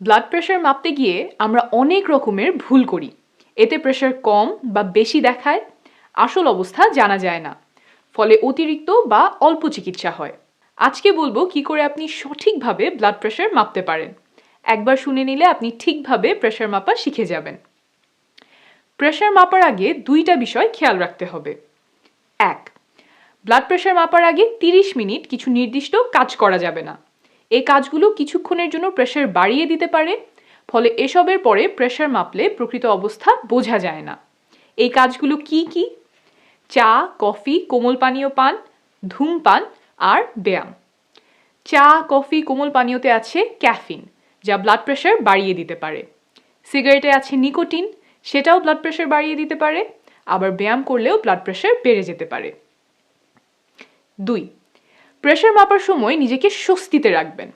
Blood pressure মাপতে গিয়ে আমরা অনেক রকমের ভুল করি। এতে প্রেশার কম বা বেশি দেখায়, আসল অবস্থা জানা যায় না। ফলে অতিরিক্ত বা অল্প চিকিৎসা হয়। আজকে বলব কি করে আপনি সঠিকভাবে ব্লাড প্রেশার মাপতে পারেন। একবার শুনে নিলে আপনি ঠিকভাবে প্রেশার মাপা শিখে যাবেন। প্রেশার মাপার আগে দুইটা বিষয় খেয়াল রাখতে হবে। এক ব্লাড প্রেশার মাপার আগে তিরিশ মিনিট কিছু নির্দিষ্ট কাজ করা যাবে না। এই কাজগুলো কিছুক্ষণের জন্য প্রেশার বাড়িয়ে দিতে পারে, ফলে এসবের পরে প্রেশার মাপলে প্রকৃত অবস্থা বোঝা যায় না। এই কাজগুলো কি কি? চা, কফি, কোমল পানীয় পান ধূমপান আর ব্যায়াম। চা, কফি, কোমল পানীয়তে আছে ক্যাফিন, যা ব্লাড প্রেশার বাড়িয়ে দিতে পারে। সিগারেটে আছে নিকোটিন, সেটাও ব্লাড প্রেশার বাড়িয়ে দিতে পারে, আবার ব্যায়াম করলেও ব্লাড প্রেশার বেড়ে যেতে পারে। দুই প্রেশার মাপার সময় নিজেকে স্বস্তিতে রাখবেন।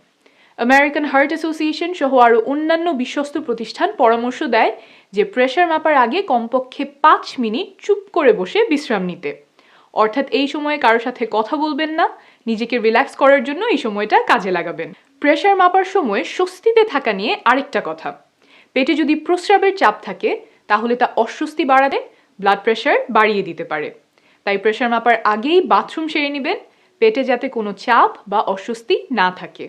আমেরিকান হার্ট অ্যাসোসিয়েশন সহ আরও অন্যান্য বিশ্বস্ত প্রতিষ্ঠান পরামর্শ দেয় যে প্রেশার মাপার আগে কমপক্ষে পাঁচ মিনিট চুপ করে বসে বিশ্রাম নিতে। অর্থাৎ এই সময়ে কারোর সাথে কথা বলবেন না, নিজেকে রিল্যাক্স করার জন্য এই সময়টা কাজে লাগাবেন। প্রেশার মাপার সময় স্বস্তিতে থাকা নিয়ে আরেকটা কথা। পেটে যদি প্রস্রাবের চাপ থাকে, তাহলে তা অস্বস্তি বাড়াতে ব্লাড প্রেশার বাড়িয়ে দিতে পারে। তাই প্রেশার মাপার আগেই বাথরুম সেরে নেবেন পেটে যাতে কোনো চাপ বা অস্বস্তি না থাকে।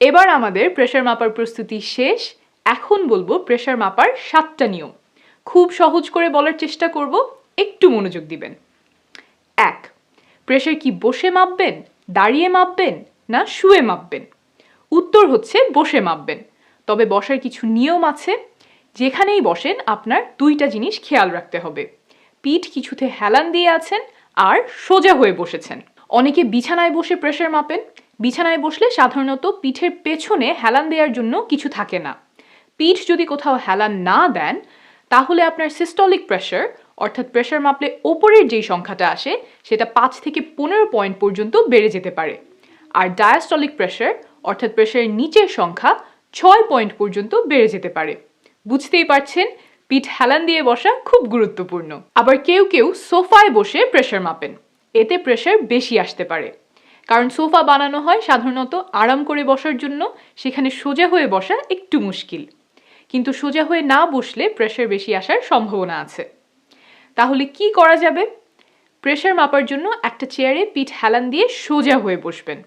এবার আমাদের প্রেশার মাপার প্রস্তুতি শেষ। এখন বলব প্রেশার মাপার সাতটা নিয়ম। খুব সহজ করে বলার চেষ্টা করব, একটু মনোযোগ দিবেন। এক প্রেশার কি বসে মাপবেন, দাঁড়িয়ে মাপবেন, না শুয়ে মাপবেন? উত্তর হচ্ছে বসে মাপবেন। তবে বসার কিছু নিয়ম আছে, যেখানেই বসেন আপনার দুইটা জিনিস খেয়াল রাখতে হবে। পিঠ কিছুতে হেলান দিয়ে আছেন আর সোজা হয়ে বসেছেন। অনেকে বিছানায় বসে প্রেশার মাপেন। বিছানায় বসলে সাধারণত পিঠের পেছনে হেলান দেওয়ার জন্য কিছু থাকে না। পিঠ যদি কোথাও হেলান না দেন, তাহলে আপনার সিস্টলিক প্রেশার অর্থাৎ প্রেশার মাপলে ওপরের যেই সংখ্যাটা আসে, সেটা পাঁচ থেকে পনেরো পয়েন্ট পর্যন্ত বেড়ে যেতে পারে। আর ডায়াস্টলিক প্রেশার অর্থাৎ প্রেশারের নিচের সংখ্যা, ছয় পয়েন্ট পর্যন্ত বেড়ে যেতে পারে। বুঝতেই পারছেন? পিঠ হেলান দিয়ে বসা খুব গুরুত্বপূর্ণ। আবার কেউ কেউ সোফায় বসে প্রেশার মাপেন। এতে প্রেশার বেশি আসতে পারে। কারণ সোফা বানানো হয় সাধারণত আরাম করে বসার জন্য, সেখানে সোজা হয়ে বসা একটু মুশকিল। কিন্তু সোজা হয়ে না বসলে প্রেশার বেশি আসার সম্ভাবনা আছে। তাহলে কি করা যাবে? প্রেশার মাপার জন্য একটা চেয়ারে পিঠ হেলান দিয়ে সোজা হয়ে বসবেন।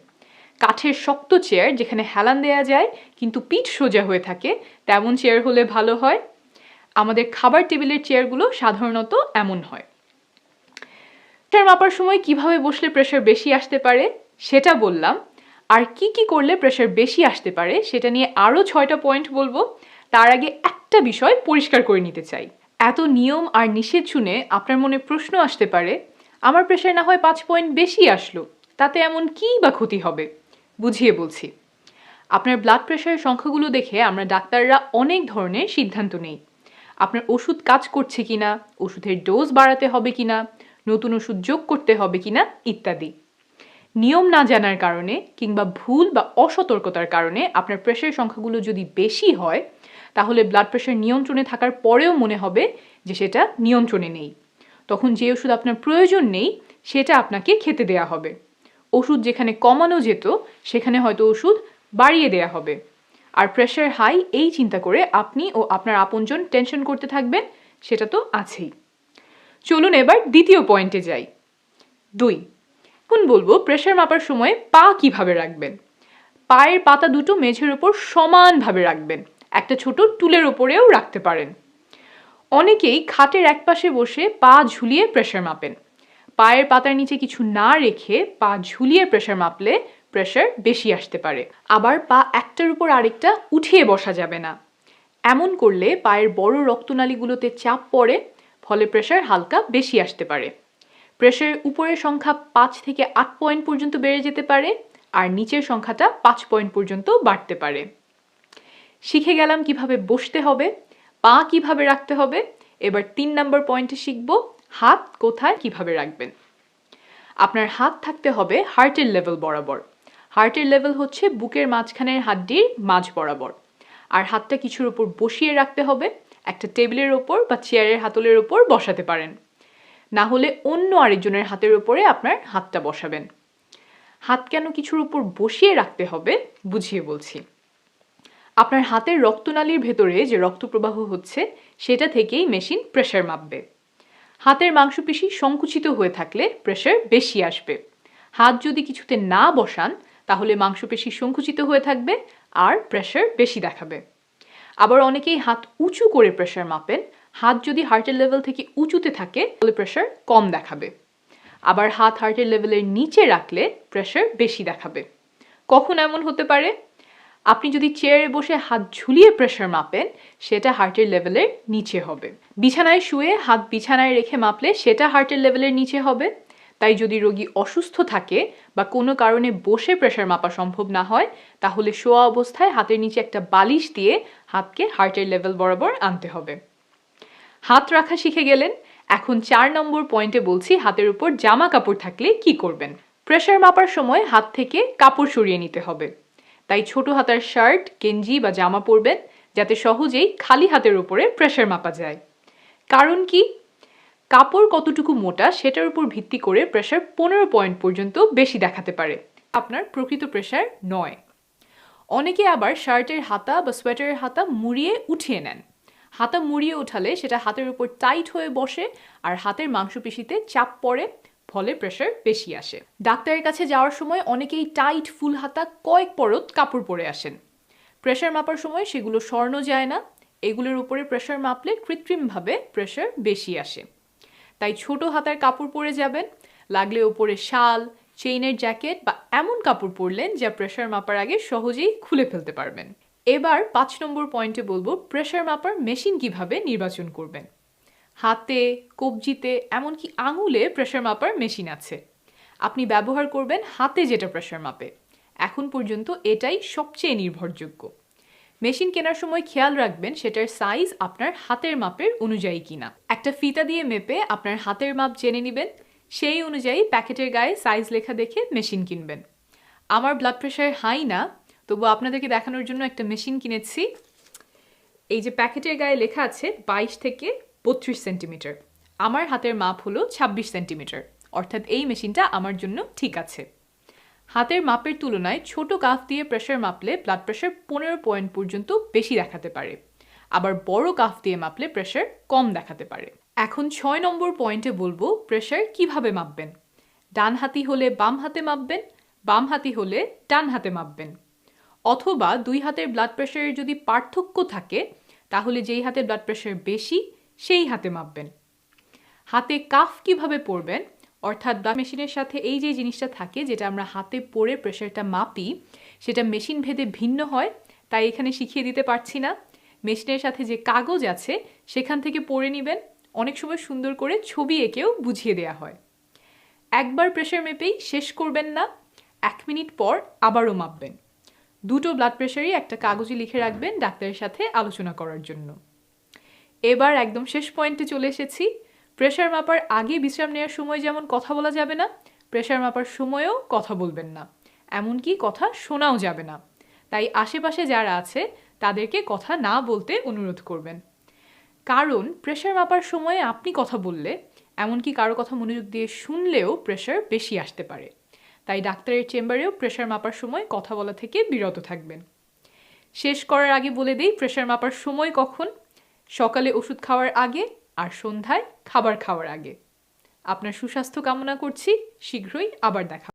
কাঠের শক্ত চেয়ার যেখানে হেলান দেয়া যায়, কিন্তু পিঠ সোজা হয়ে থাকে, তেমন চেয়ার হলে ভালো হয়। আমাদের খাবার টেবিলের চেয়ারগুলো সাধারণত এমন হয়। প্রেশার মাপার সময় কীভাবে বসলে প্রেশার বেশি আসতে পারে, সেটা বললাম। আর কি কি করলে প্রেশার বেশি আসতে পারে, সেটা নিয়ে আরও ছয়টা পয়েন্ট বলব। তার আগে একটা বিষয় পরিষ্কার করে নিতে চাই। এত নিয়ম আর নিষেধ শুনে আপনার মনে প্রশ্ন আসতে পারে, আমার প্রেশার না হয় পাঁচ পয়েন্ট বেশি আসলো, তাতে এমন কী বা ক্ষতি হবে? বুঝিয়ে বলছি। আপনার ব্লাড প্রেশারের সংখ্যাগুলো দেখে আমরা ডাক্তাররা অনেক ধরনের সিদ্ধান্ত নেই। আপনার ওষুধ কাজ করছে কিনা, ওষুধের ডোজ বাড়াতে হবে কিনা নতুন ওষুধ যোগ করতে হবে কিনা ইত্যাদি। নিয়ম না জানার কারণে কিংবা ভুল বা অসতর্কতার কারণে আপনার প্রেশারের সংখ্যাগুলো যদি বেশি হয়, তাহলে ব্লাড প্রেশার নিয়ন্ত্রণে থাকার পরেও মনে হবে যে সেটা নিয়ন্ত্রণে নেই। তখন যে ওষুধ আপনার প্রয়োজন নেই, সেটা আপনাকে খেতে দেয়া হবে। ওষুধ যেখানে কমানো যেত, সেখানে হয়তো ওষুধ বাড়িয়ে দেয়া হবে। আর প্রেশার হাই এই চিন্তা করে আপনি ও আপনার আপনজন টেনশন করতে থাকবেন, সেটা তো আছেই। চলুন এবার দ্বিতীয় পয়েন্টে যাই। দুই এখন বলব? প্রেশার মাপার সময় পা কীভাবে রাখবেন? পায়ের পাতা দুটো মেঝের ওপর সমানভাবে রাখবেন। একটা ছোট টুলের ওপরেও রাখতে পারেন। অনেকেই খাটের একপাশে বসে পা ঝুলিয়ে প্রেশার মাপেন। পায়ের পাতার নিচে কিছু না রেখে পা ঝুলিয়ে প্রেশার মাপলে প্রেশার বেশি আসতে পারে। আবার পা একটার উপর আরেকটা উঠিয়ে বসা যাবে না। এমন করলে পায়ের বড় রক্তনালীগুলোতে চাপ পড়ে ফলে প্রেশার হালকা বেশি আসতে পারে। প্রেশারের উপরের সংখ্যা পাঁচ থেকে আট পয়েন্ট পর্যন্ত বেড়ে যেতে পারে আর নিচের সংখ্যাটা পাঁচ পয়েন্ট পর্যন্ত বাড়তে পারে। শিখে গেলাম কীভাবে বসতে হবে, পা কীভাবে রাখতে হবে, এবার তিন নম্বর পয়েন্টে শিখব হাত কোথায় কীভাবে রাখবেন। আপনার হাত থাকতে হবে হার্টের লেভেল বরাবর। হার্টের লেভেল হচ্ছে বুকের মাঝখানের হাড্ডির মাঝ বরাবর। আর হাতটা কিছুর ওপর বসিয়ে রাখতে হবে একটা টেবিলের ওপর বা চেয়ারের হাতলের ওপর বসাতে পারেন। না হলে অন্য আরেকজনের হাতের ওপরে আপনার হাতটা বসাবেন। হাত কেন কিছুর উপর বসিয়ে রাখতে হবে বুঝিয়ে বলছি। আপনার হাতের রক্তনালীর ভেতরে যে রক্ত প্রবাহ হচ্ছে, সেটা থেকেই মেশিন প্রেশার মাপবে। হাতের মাংসপেশি সংকুচিত হয়ে থাকলে প্রেশার বেশি আসবে। হাত যদি কিছুতে না বসান, তাহলে মাংসপেশি সংকুচিত হয়ে থাকবে আর প্রেশার বেশি দেখাবে। আবার অনেকেই হাত উঁচু করে প্রেশার মাপেন। হাত যদি হার্টের লেভেল থেকে উঁচুতে থাকে, তাহলে প্রেশার কম দেখাবে। আবার হাত হার্টের লেভেলের নিচে রাখলে প্রেশার বেশি দেখাবে। কখন এমন হতে পারে? আপনি যদি চেয়ারে বসে হাত ঝুলিয়ে প্রেশার মাপেন, সেটা হার্টের লেভেলের নিচে হবে। বিছানায় শুয়ে হাত বিছানায় রেখে মাপলে সেটা হার্টের লেভেলের নিচে হবে। তাই যদি রোগী অসুস্থ থাকে বা কোনো কারণে বসে প্রেশার মাপা সম্ভব না হয়, তাহলে শোয়া অবস্থায় হাতের নিচে একটা বালিশ দিয়ে হাতকে হার্টের লেভেল বরাবর আনতে হবে। হাত রাখা শিখে গেলেন। এখন চার নম্বর পয়েন্টে বলছি হাতের উপর জামা কাপড় থাকলে কি করবেন? প্রেশার মাপার সময় হাত থেকে কাপড় সরিয়ে নিতে হবে। তাই ছোট হাতার শার্ট গেঞ্জি বা জামা পরবেন, যাতে সহজেই খালি হাতের উপরে প্রেশার মাপা যায়। কারণ কি? কাপড় কতটুকু মোটা সেটার উপর ভিত্তি করে প্রেশার পনেরো পয়েন্ট পর্যন্ত বেশি দেখাতে পারে। আপনার প্রকৃত প্রেশার নয়। অনেকে আবার শার্টের হাতা বা সোয়েটারের হাতা মুড়িয়ে উঠিয়ে নেন। হাতা মুড়িয়ে উঠালে সেটা হাতের উপর টাইট হয়ে বসে আর হাতের মাংসপেশিতে চাপ পড়ে, ফলে প্রেশার বেশি আসে। ডাক্তারের কাছে যাওয়ার সময় অনেকেই টাইট ফুল হাতা কয়েক পরত কাপড় পরে আসেন। প্রেশার মাপার সময় সেগুলো স্বর্ণ যায় না। এগুলোর উপরে প্রেশার মাপলে কৃত্রিমভাবে প্রেশার বেশি আসে। তাই ছোট হাতার কাপড় পরে যাবেন। লাগলে ওপরে শাল চেইনের জ্যাকেট বা এমন কাপড় পরলেন যা প্রেশার মাপার আগে সহজেই খুলে ফেলতে পারবেন। এবার পাঁচ নম্বর পয়েন্টে বলব প্রেশার মাপার মেশিন কীভাবে নির্বাচন করবেন। হাতে, কবজিতে, এমনকি আঙুলে প্রেশার মাপার মেশিন আছে। আপনি ব্যবহার করবেন হাতে যেটা প্রেশার মাপে। এখন পর্যন্ত এটাই সবচেয়ে নির্ভরযোগ্য। মেশিন কেনার সময় খেয়াল রাখবেন সেটার সাইজ আপনার হাতের মাপের অনুযায়ী কিনা। একটা ফিতা দিয়ে মেপে আপনার হাতের মাপ জেনে নেবেন, সেই অনুযায়ী প্যাকেটের গায়ে সাইজ লেখা দেখে মেশিন কিনবেন। আমার ব্লাড প্রেশার হাই না তবু আপনাদেরকে দেখানোর জন্য একটা মেশিন কিনেছি। এই যে প্যাকেটের গায়ে লেখা আছে বাইশ থেকে বত্রিশ সেন্টিমিটার। আমার হাতের মাপ হলো ছাব্বিশ সেন্টিমিটার। অর্থাৎ এই মেশিনটা আমার জন্য ঠিক আছে। হাতের মাপের তুলনায় ছোট কাফ দিয়ে প্রেশার মাপলে ব্লাড প্রেশার পনেরো পয়েন্ট পর্যন্ত বেশি দেখাতে পারে। আবার বড় কাফ দিয়ে মাপলে প্রেশার কম দেখাতে পারে। এখন ছয় নম্বর পয়েন্টে বলব প্রেশার কীভাবে মাপবেন? ডান হাতি হলে বাম হাতে মাপবেন, বাম হাতি হলে ডান হাতে মাপবেন। অথবা দুই হাতের ব্লাড প্রেশারের যদি পার্থক্য থাকে, তাহলে যেই হাতে ব্লাড প্রেশার বেশি, সেই হাতে মাপবেন। হাতে কাফ কীভাবে পড়বেন অর্থাৎ ব্লাড মেশিনের সাথে এই যে জিনিসটা থাকে, যেটা আমরা হাতে পরে প্রেশারটা মাপি, সেটা মেশিন ভেদে ভিন্ন হয়, তাই এখানে শিখিয়ে দিতে পারছি না। মেশিনের সাথে যে কাগজ আছে, সেখান থেকে পড়ে নেবেন। অনেক সময় সুন্দর করে ছবি এঁকেও বুঝিয়ে দেওয়া হয়। একবার প্রেশার মেপেই শেষ করবেন না, এক মিনিট পর আবারও মাপবেন। দুটো ব্লাড প্রেশারই একটা কাগজে লিখে রাখবেন ডাক্তারের সাথে আলোচনা করার জন্য। এবার একদম শেষ পয়েন্টে চলে এসেছি। প্রেশার মাপার আগে বিশ্রাম নেওয়ার সময় যেমন কথা বলা যাবে না প্রেশার মাপার সময়েও কথা বলবেন না। এমনকি কথা শোনাও যাবে না। তাই আশেপাশে যারা আছে, তাদেরকে কথা না বলতে অনুরোধ করবেন। কারণ প্রেশার মাপার সময়ে আপনি কথা বললে, এমনকি কারও কথা মনোযোগ দিয়ে শুনলেও প্রেশার বেশি আসতে পারে। তাই ডাক্তারের চেম্বারেও প্রেশার মাপার সময় কথা বলা থেকে বিরত থাকবেন। শেষ করার আগে বলে দেই প্রেশার মাপার সময় কখন? সকালে ওষুধ খাওয়ার আগে আর সন্ধ্যায় খাবার খাওয়ার আগে। আপনার সুস্বাস্থ্য কামনা করছি শীঘ্রই আবার দেখা